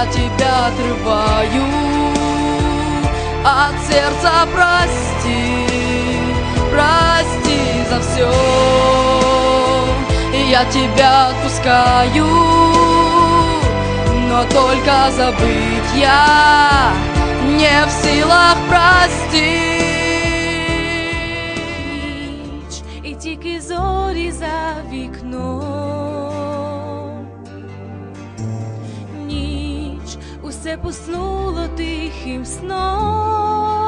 я тебя отрываю от сердца прости, прости за все. И я тебя отпускаю, но только забыть я не в силах простить. ніч, і тільки зорі за вікном. Ніч, поснуло тихим сном.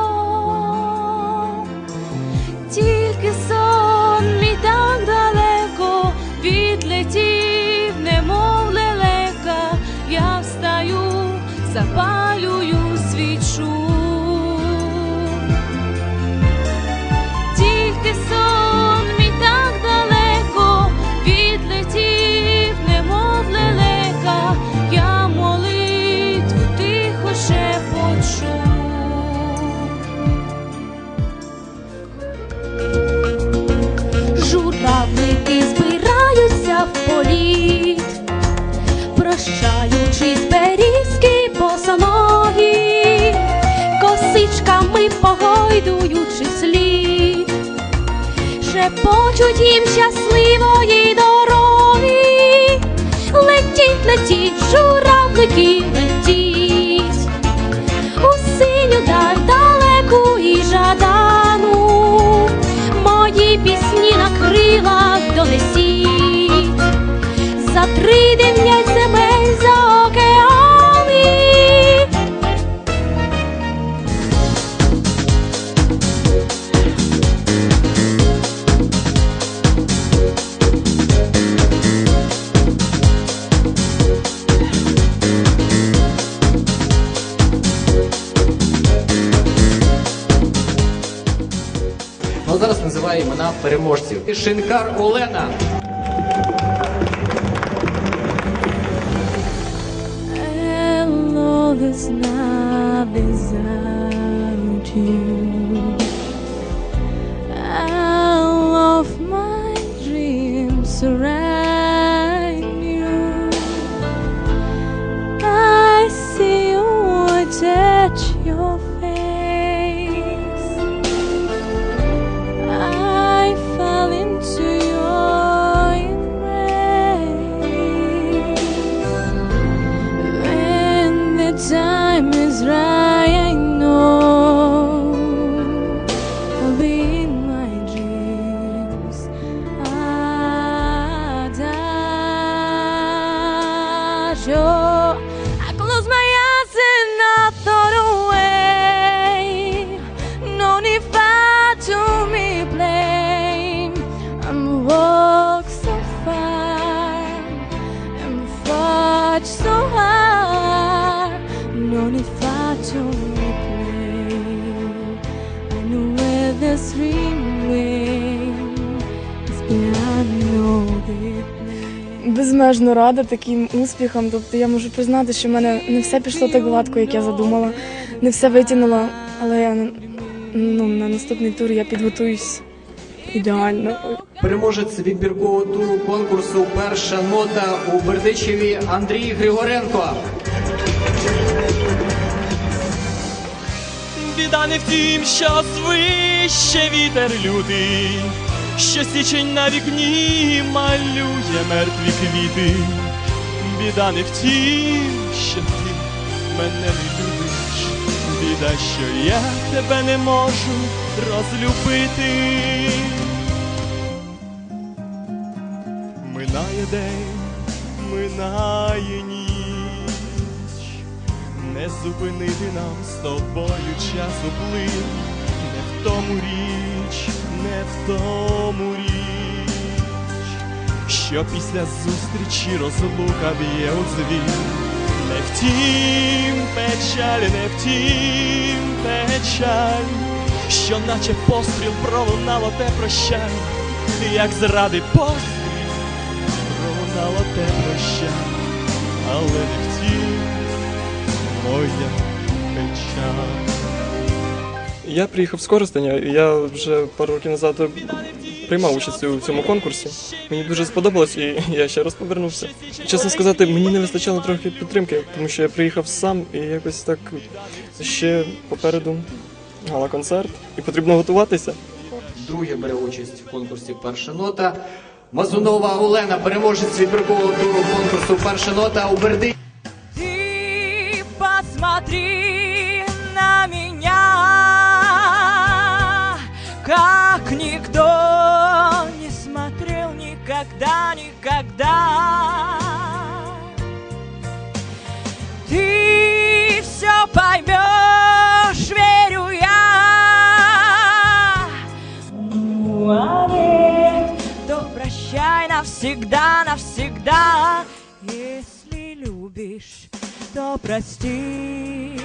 Погойдуючи слід, шепочуть їм щасливої дороги, летіть, летіть, журавлики, летіть, переможців. Шинкар Олена. And all is not without you. I love my dreams around Безмежно рада таким успіхам. Тобто я можу признати, що в мене не все пішло так гладко, як я задумала, не все витягнула, але я ну, на наступний тур я підготуюсь ідеально. Переможець відбіркового туру конкурсу Перша нота у Бердичеві Андрій Григоренко. Біда не в тім, що свище вітер лютий, що січень на вікні малює мертві квіти. Біда не в тім, що ти мене не любиш, біда, що я тебе не можу розлюбити. Минає день, минає ніч. Не зупинити нам з тобою часу плин, не в тому річ, не в тому річ, що після зустрічі розлука б'є у дзвін. Не втім печаль, не втім печаль, що наче постріл пролунало те прощай, як зради постріл пролунало те прощай, але не втім моя печаль. Я приїхав з Коростеня, я вже пару років назад приймав участь у цьому конкурсі. Мені дуже сподобалось, і я ще раз повернувся. Чесно сказати, мені не вистачало трохи підтримки, тому що я приїхав сам і якось так ще попереду гала-концерт, і потрібно готуватися. Друге бере участь в конкурсі Перша нота. Мазунова Олена, переможець відбіркового туру конкурсу Перша нота у Бердичеві. Ты посмотри навсегда, навсегда. Если любишь, то прости.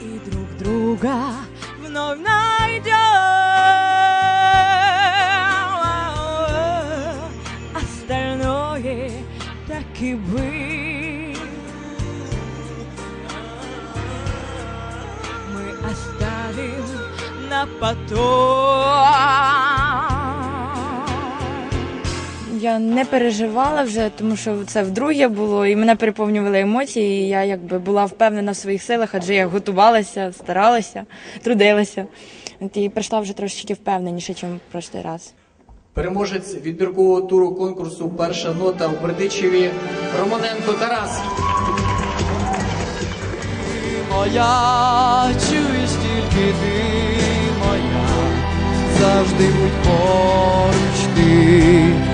И друг друга вновь найдем. Остальное так и быть. Мы оставим на потом. Я не переживала вже, тому що це вдруге було, і мене переповнювали емоції. І я якби була впевнена в своїх силах, адже я готувалася, старалася, трудилася. От І прийшла вже трошечки впевненіше, ніж в прошлий раз. Переможець відбіркового туру конкурсу Перша нота у Бердичеві Романенко Тарас. моя, чуєш тільки ти моя, завжди будь поруч ти,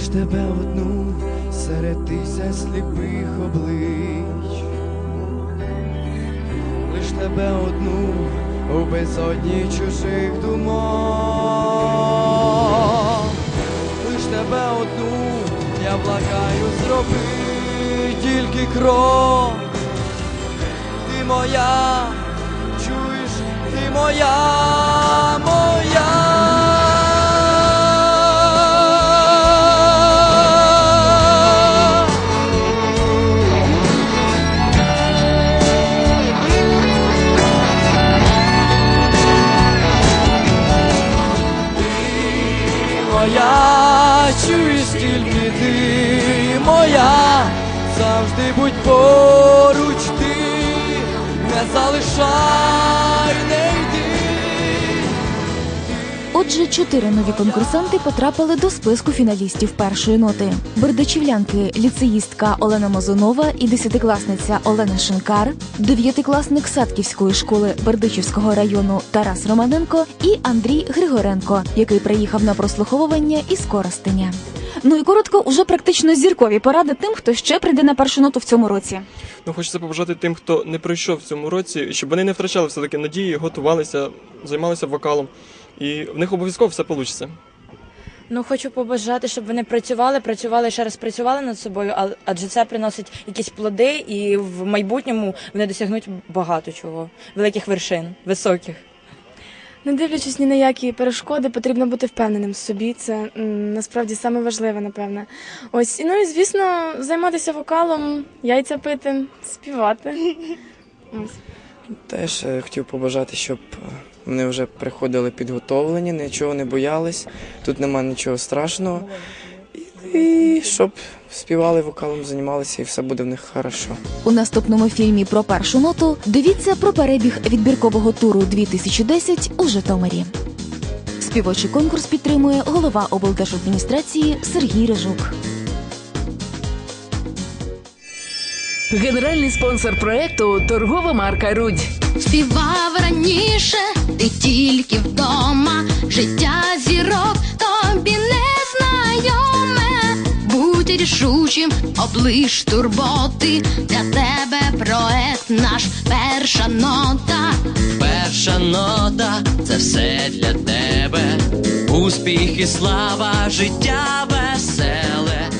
Лиш тебе одну серед тисяч сліпих облич, лиш тебе одну у безодні чужих думок, лиш тебе одну я благаю зроби тільки крок. Ти моя, чуєш, ти моя, завжди будь поруч ти, не залишай, не йди. Отже, чотири нові конкурсанти потрапили до списку фіналістів першої ноти. Бердичівлянки, ліцеїстка Олена Мазунова і десятикласниця Олена Шинкар, дев'ятикласник Садківської школи Бердичівського району Тарас Романенко і Андрій Григоренко, який приїхав на прослуховування із Коростеня. Ну і коротко, уже практично зіркові поради тим, хто ще прийде на першу ноту в цьому році. Ну, хочеться побажати тим, хто не пройшов в цьому році, щоб вони не втрачали все-таки надії, готувалися, займалися вокалом. І в них обов'язково все вийде. Ну, хочу побажати, щоб вони працювали, працювали ще раз працювали над собою, адже це приносить якісь плоди, і в майбутньому вони досягнуть багато чого, великих вершин, високих. Не дивлячись ні на які перешкоди, потрібно бути впевненим в собі. Це м, насправді саме важливе, напевне. Ось, і, ну і звісно, займатися вокалом, яйця пити, співати. Ось. Теж е, хотів побажати, щоб е, вони вже приходили підготовлені, нічого не боялись, тут нема нічого страшного. І, щоб співали вокалом, займалися, і все буде в них хорошо. У наступному фільмі про першу ноту дивіться про перебіг відбіркового туру 2010 у Житомирі. Співочий конкурс підтримує голова облдержадміністрації Сергій Рижук. Генеральний спонсор проекту торгова марка Рудь. Співав раніше, ти тільки вдома. Життя зірок тобі не рішучим, облиш турботи. Для тебе проект наш перша нота. Перша нота це все для тебе. Успіх і слава, життя веселе.